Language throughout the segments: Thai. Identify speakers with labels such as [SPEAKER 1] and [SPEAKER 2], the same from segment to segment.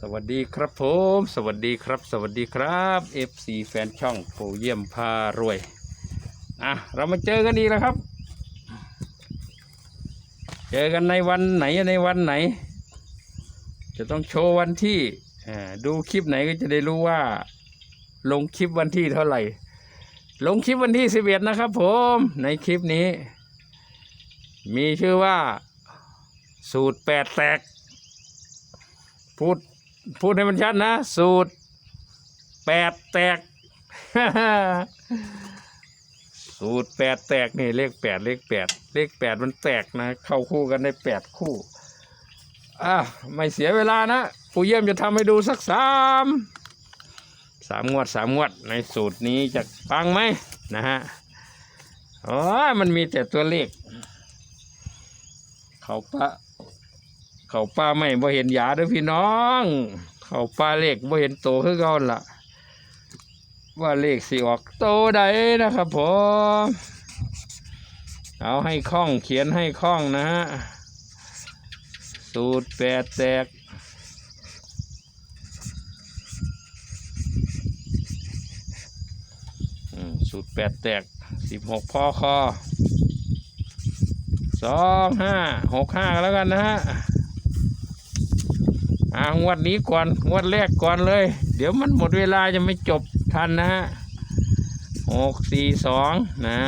[SPEAKER 1] สวัสดีครับผม สวัสดีครับ สวัสดีครับ FC แฟนช่องโปเยี่ยมพารวย อะ เรามาเจอกันอีกแล้วครับ เจอกันในวันไหนในวันไหน จะต้องโชว์วันที่ดูคลิปไหนก็จะได้รู้ว่า ลงคลิปวันที่เท่าไหร่ ลงคลิปวันที่สิบเอ็ดนะครับผมในคลิปนี้ มีชื่อว่าสูตรแปดแตกพูด พูดให้มันชัดนะ สูตรแปดแตก สูตรแปดแตกนี่เลขแปดเลขแปดเลขแปดมันแตกนะ เข้าคู่กันได้แปดคู่อะไม่เสียเวลานะปูเยี่ยมจะทำให้ดูสักสามสามงวดสามงวดในสูตรนี้จะปังไหมนะฮะอ๋อมันมีแต่ตัวเลขเขาปะ เขาป้าไม่บ่เห็นยาเด้อพี่น้อง เขาป้าเลขบ่เห็นโตคือเก่าหั่นล่ะ ว่าเลขสิออกโตใดนะครับผมเอาให้คล่องเขียนให้คล่องนะฮะสูตรแปดแตกสูตรแปดแตกสิบหกพ่อคอสองห้าหกห้าแล้วกันนะฮะ อ่างวดนี้ก่อนงวดแรกก่อนเลย เดี๋ยวมันหมดเวลาจะไม่จบทันนะฮะหกสี่สองนะ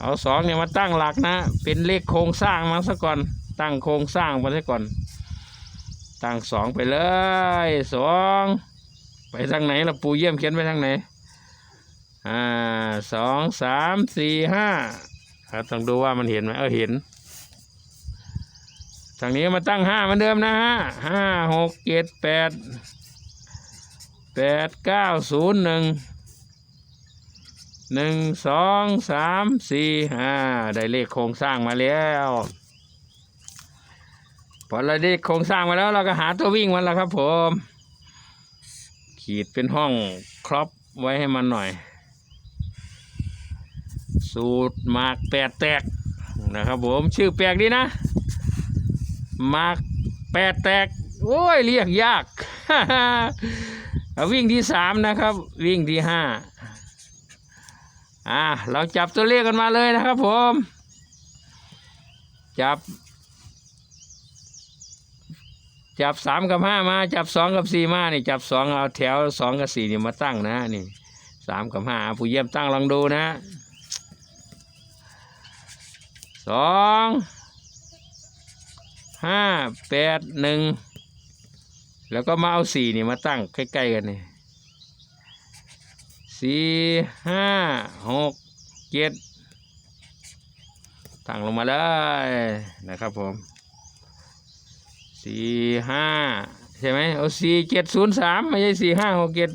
[SPEAKER 1] เอาสองเนี่ยมาตั้งหลักนะ เป็นเลขโครงสร้างมาซะก่อน ตั้งโครงสร้างมาซะก่อน ตั้งสองไปเลยสองไปทางไหนล่ะปูเยี่ยมเขียนไปทางไหนอ่าสองสามสี่ห้าครับต้องดูว่ามันเห็นไหมเออเห็นางนี้มาตั้งห้าเหมือนเดิมนะฮะห้าหกเจ็ดแปดแปดเก้าศูนย์หนึ่งหนึ่งสองสามสี่ห้าได้เลขโครงสร้างมาแล้วพอเราได้โครงสร้างมาแล้วเราก็หาตัววิ่งมันแล้วครับผม ขีดเป็นห้องครอปไว้ให้มันหน่อย สูตรหมากแปดแตกนะครับผมชื่อแปลกดีนะ มาแปดแตก โอ้ย เรียกยาก วิ่งที่สามนะครับ วิ่งที่ห้าอ่าเราจับตัวเลขกันมาเลยนะครับผม จับ จับสามกับห้ามา จับสองกับสี่มานี่จับสองเอาแถวสองกับสี่นี่มาตั้งนะนี่สามกับห้าผู้เยี่ยมตั้งลองดูนะสอง ห้าแปดหนึ่งแล้วก็มาเอาสี่นี่มาตั้งใกล้ๆกันนี่สี่ห้าหกเจ็ดตั้งลงมาได้นะครับผมสี่ห้าใช่ไหมเอาสี่เจ็ดศูนย์สามไม่ใช่สี่ห้าหกเจ็ด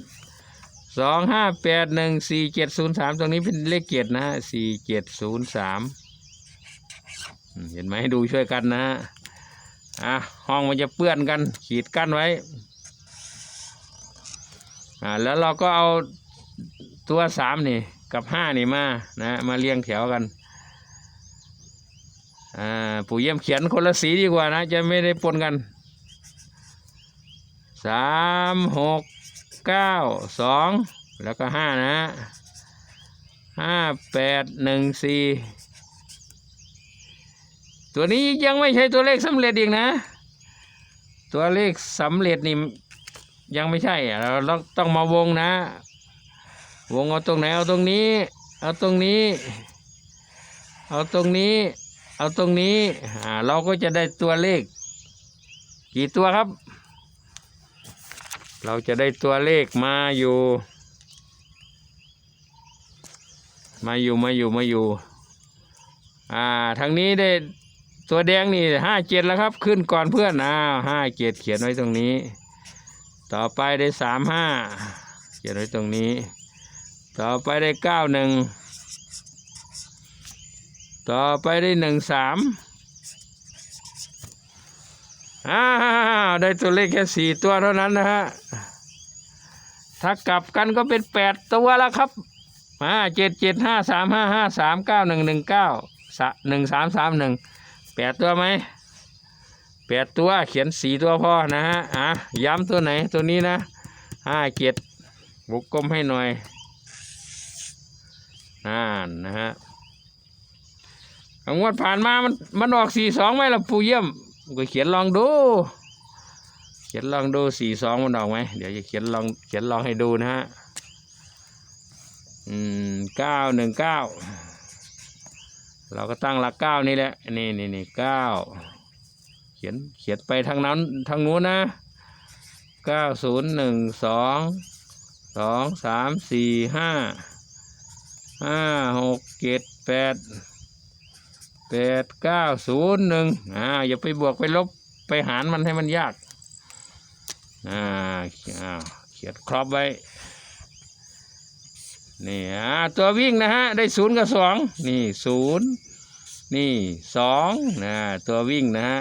[SPEAKER 1] สองห้าแปดหนึ่งสี่เจ็ดศูนย์สามตรงนี้เป็นเลขเจ็ดนะสี่เจ็ดศูนย์สามเห็นไหมดูช่วยกันนะ อะห้องมันจะเปื้อนกันขีดกั้นไว้อ่าแล้วเราก็เอาตัวสามนี่กับห้านี่มานะมาเรียงแถวกันอ่าปู่เยี่ยมเขียนคนละสีดีกว่านะ จะไม่ได้ปนกันสามหกเก้าสองแล้วก็ห้านะห้าแปดหนึ่งสี่ ตัวนี้ยังไม่ใช่ตัวเลขสำเร็จอีกนะ ตัวเลขสำเร็จนี่ยังไม่ใช่เราต้องต้องมาวงนะ วงเอาตรงไหนเอาตรงนี้ เอาตรงนี้ เอาตรงนี้ เอาตรงนี้อ่าเราก็จะได้ตัวเลข กี่ตัวครับ เราจะได้ตัวเลขมาอยู่ มาอยู่มาอยู่มาอยู่อ่าทางนี้ได้ ตัวแดงนี่ห้าเจ็ดแล้วครับ ขึ้นก่อนเพื่อนอ้าวห้าเจ็ดเขียนไว้ตรงนี้ ต่อไปได้สามห้าเขียนไว้ตรงนี้ ต่อไปได้เก้าหนึ่งต่อไปได้หนึ่งสามอ้าวได้ตัวเลขแค่สี่ตัวเท่านั้นนะฮะถ้ากลับกันก็เป็นแปดตัวแล้วครับอ่าเจ็ดเจ็ดห้าสามห้าห้าสามเก้าหนึ่งหนึ่งเก้าหนึ่งสามสามหนึ่ง แปดตัวไหมแปดตัวเขียนสี่ตัวพอนะฮะอะย้ำตัวไหนตัวนี้นะห้าเจ็ดวงกลมให้หน่อยอ่านนะฮะงวดผ่านมามันมันออกสี่สองไหมล่ะปู่เยี่ยมก็เขียนลองดู เขียนลองดูสี่สองมันออกไหมเดี๋ยวจะเขียนลองเขียนลองให้ดูนะฮะอืมเก้าหนึ่งเก้า เราก็ตั้งหลักเก้านี่แหละนี่นี่นี่เก้าเขียนเขียนไปทางนั้นทางนู้นนะเก้าศูนย์หนึ่งสองสองสามสี่ห้าห้าหกเจ็ดแปดแปดเก้าศูนย์หนึ่งอ่าอย่าไปบวกไปลบไปหารมันให้มันยากอ่าอ้าเขียนครอบไว้ นี่อ่าตัววิ่งนะฮะได้ศูนย์กับสองนี่ศูนย์นี่สองนะตัววิ่งนะฮะ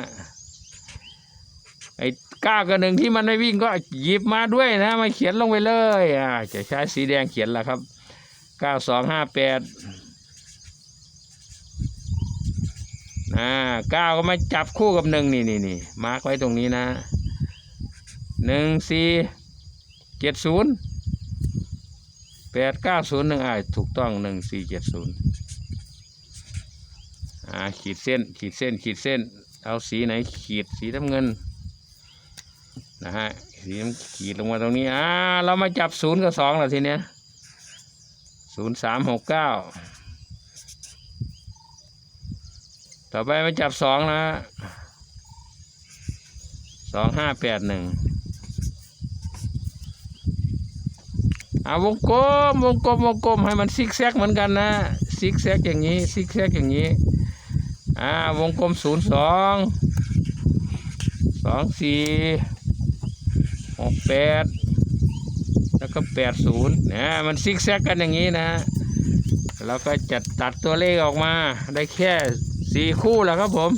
[SPEAKER 1] ไอ้เก้ากับหนึ่งที่มันไม่วิ่งก็หยิบมาด้วยนะมาเขียนลงไปเลยอ่าจะใช้สีแดงเขียนละครับเก้าสองห้าแปดอ่าเก้าก็มาจับคู่กับหนึ่งนี่นี่นี่มาร์กไว้ตรงนี้นะหนึ่งสี่เจ็ดศูนย์ แปดเก้าศูนย์หนึ่งไอถูกต้องหนึ่งสี่เจ็ดศูนย์อ่าขีดเส้นขีดเส้นขีดเส้น เอาสีไหนขีดสีน้ำเงินนะฮะสีน้ำขีดลงมาตรงนี้อ่าเรามาจับศูนย์กับสองแล้วทีเนี้ยศูนย์สามหกเก้าต่อไปมาจับสองนะสองห้าแปดหนึ่ง อ่าวงกลมวงกลมวงกลมให้มันซิกแซกเหมือนกันนะซิกแซกอย่างนี้ซิกแซกอย่างนี้อ่าวงกลมศูนย์สองสองสี่หกแปดแล้วก็แปดศูนย์นะมันซิกแซกกันอย่างนี้นะแล้วก็จัดตัดตัวเลขออกมาได้แค่สี่คู่แล้วครับผม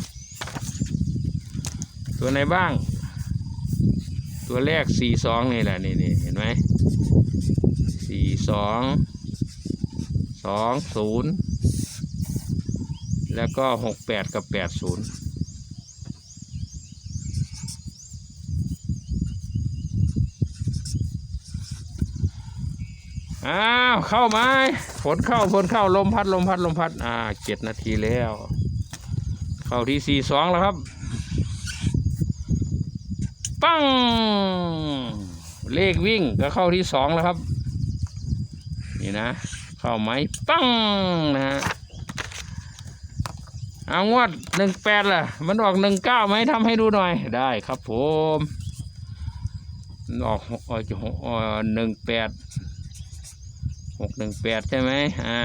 [SPEAKER 1] ตัวไหนบ้าง ตัวแรกสี่สองนี่แหละนี่นี่เห็นไหมสี่สองสองศูนย์แล้วก็หกแปดกับแปดศูนย์อ้าว เข้าไหมฝนเข้าฝนเข้าลมพัดลมพัดลมพัด อ่าเจ็ดนาทีแล้ว เข้าที่สี่สองแล้วครับ ปัง เลขวิ่งก็เข้าที่สองแล้วครับ นี่นะ เข้าไหมปังนะฮะเอางวดหนึ่งแปดล่ะ มันออกหนึ่งเก้าไหมทำให้ดูหน่อย ได้ครับผมออกออกหนึ่งแปดหกหนึ่งแปดใช่ไหมอ่า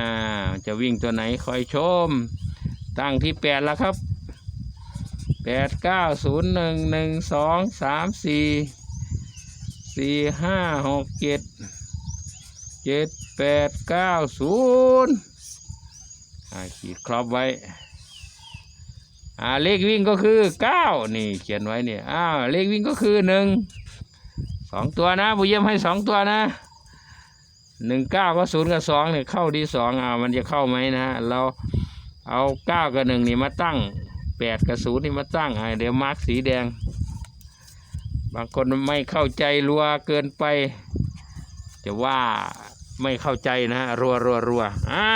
[SPEAKER 1] จะวิ่งตัวไหนคอยชม ตั้งที่แปดแล้วครับ แปดเก้าศูนย์หนึ่งหนึ่งสองสามสี่สี่ห้าหกเจ็ดเจ็ดแปดเก้าศูนย์อ่าขีดครอบไว้ อ่าเลขวิ่งก็คือเก้านี่เขียนไว้เนี่ยอ้าวเลขวิ่งก็คือหนึ่งสองตัวนะผู้เยี่ยมให้สองตัวนะหนึ่งเก้าก็ศูนย์กับสองเนี่ยเข้าที่สองอ่ามันจะเข้าไหมนะเราเอาเก้ากับหนึ่งนี่มาตั้ง แปดกับศูนย์นี่มาตั้งให้เดี๋ยวมาร์กสีแดง บางคนไม่เข้าใจรัวเกินไป จะว่าไม่เข้าใจนะฮะรัวรัวรัวอ่า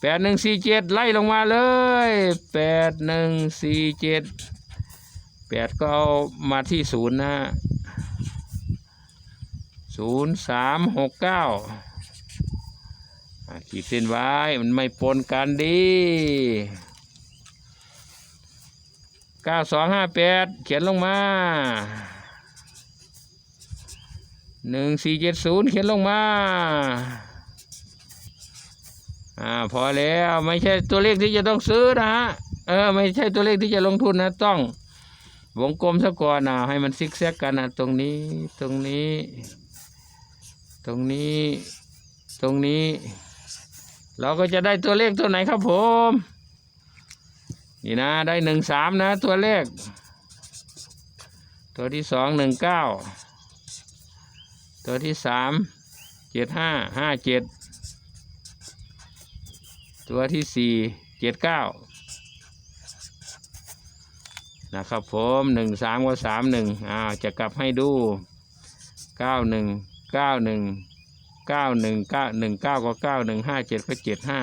[SPEAKER 1] แปดหนึ่งสี่เจ็ดไล่ลงมาเลยแปดหนึ่งสี่เจ็ดแปดก็เอามาที่ศูนย์นะฮะศูนย์สามหกเก้าขีดเส้นไว้ มันไม่ปนกันดี เก้าสองห้าแปดเขียนลงมาหนึ่งสี่เจ็ดศูนย์เขียนลงมาอ่าพอแล้วไม่ใช่ตัวเลขที่จะต้องซื้อนะฮะเออไม่ใช่ตัวเลขที่จะลงทุนนะต้อง วงกลมซะก่อนนะให้มันซิกแซกกันนะตรงนี้ตรงนี้ ตรงนี้ ตรงนี้ เราก็จะได้ตัวเลขตัวไหนครับผม นี่นะได้หนึ่งสามนะ ตัวเลข ตัวที่สองหนึ่งเก้าตัวที่สามเจ็ดห้าห้าเจ็ดตัวที่สี่เจ็ดเก้านะครับผมหนึ่งสามก็สามหนึ่งอ้าวจะกลับให้ดูเก้าหนึ่งเก้าหนึ่งเก้าหนึ่งเก้าหนึ่งเก้าก็เก้าหนึ่งห้าเจ็ดก็เจ็ดห้า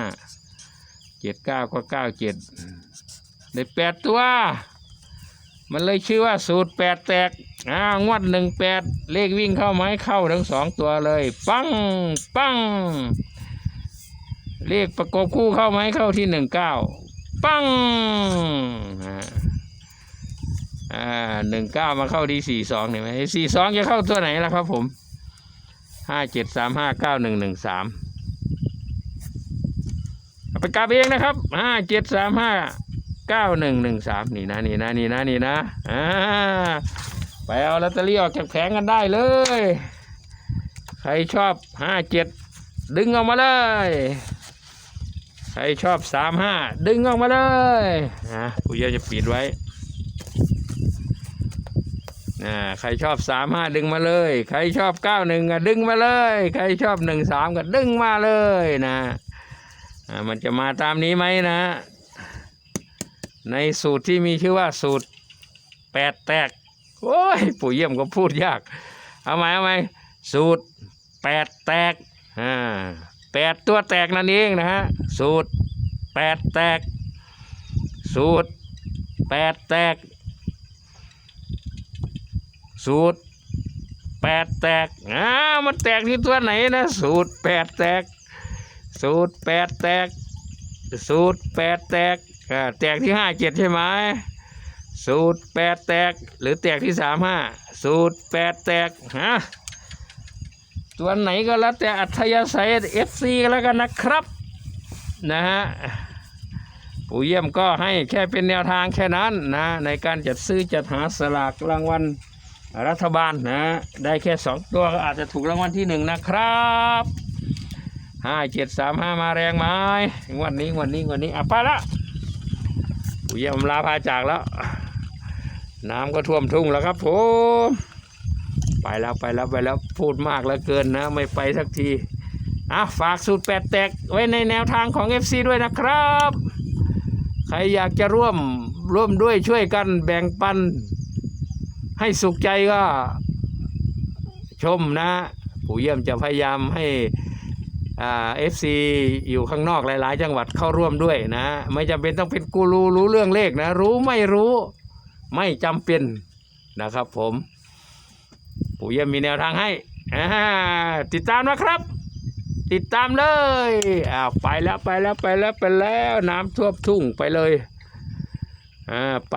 [SPEAKER 1] เจ็ดเก้าก็เก้าเจ็ด ได้แปดตัว มันเลยชื่อว่าสูตรแปดแตกอ้างวดหนึ่งแปดเลขวิ่งเข้าไหมเข้าทั้งสองตัวเลย ปังปังเลขประกบคู่เข้าไหมเข้าที่หนึ่งเก้าปังอ่าหนึ่งเก้ามาเข้าที่สี่สองเห็นไหมสี่สองจะเข้าตัวไหนล่ะครับผมห้าเจ็ดสามห้าเก้าหนึ่งหนึ่งสามไปกลับเองนะครับห้าเจ็ดสามห้า ก้าหนึ่งหนึ่งสามนี่นะนี่นะนี่นะนี่นะอ่าไปเอาลอตเตอรี่ออกจากแผงกันได้เลย ใครชอบห้าเจ็ดดึงออกมาเลย ใครชอบสามห้าดึงออกมาเลยนะผู้ใหญ่จะปิดไว้นะใครชอบสามห้าดึงมาเลย ใครชอบเก้าหนึ่งก็ดึงมาเลย ใครชอบหนึ่งสามก็ดึงมาเลยนะอ่ามันจะมาตามนี้ไหมนะ ในสูตรที่มีชื่อว่าสูตรแปดแตก โอ้ยปู่เยี่ยมก็พูดยาก เอาไหมเอาไหมสูตรแปดแตกอ่าแปดตัวแตกนั่นเองนะฮะ สูตรแปดแตก สูตรแปดแตก สูตรแปดแตกอ่ามันแตกที่ตัวไหนนะ สูตรแปดแตก สูตรแปดแตก สูตรแปดแตก อ่แตกที่ห้าเจ็ดใช่ไหมสูตรแปดแตกหรือแตกที่สามห้าสูตรแปดแตกฮะตัวไหนก็แล้วแต่อัธยาศัยเอฟซีก็แล้วกันนะครับนะฮะปู่เยี่ยมก็ให้แค่เป็นแนวทางแค่นั้นนะในการจัดซื้อจัดหาสลากรางวัลรัฐบาลนะได้แค่สองตัวก็อาจจะถูกรางวัลที่หนึ่งนะครับห้าเจ็ดสามห้ามาแรงไหมวันนี้วันนี้วันนี้อะไปละ ปู่เยี่ยมลาพาจากแล้ว น้ำก็ท่วมทุ่งแล้วครับผมไปแล้วไปแล้วไปแล้วพูดมากแล้วเกินนะ ไม่ไปสักทีอะฝากสูตรแปดแตกไว้ในแนวทางของ FC ด้วยนะครับ ใครอยากจะร่วมร่วมด้วยช่วยกันแบ่งปัน ให้สุขใจก็ชมนะ ปู่เยี่ยมจะพยายามให้ เอฟซีอยู่ข้างนอกหลาย ๆ จังหวัดเข้าร่วมด้วยนะ ไม่จำเป็นต้องเป็นกูรูรู้เรื่องเลขนะ รู้ไม่รู้ไม่จำเป็นนะครับ ผมปู่เยี่ยมมีแนวทางให้ติดตามนะครับ ติดตามเลยอ้าวไปแล้วไปแล้วไปแล้วไปแล้ว น้ำท่วมทุ่งไปเลยอ่าไป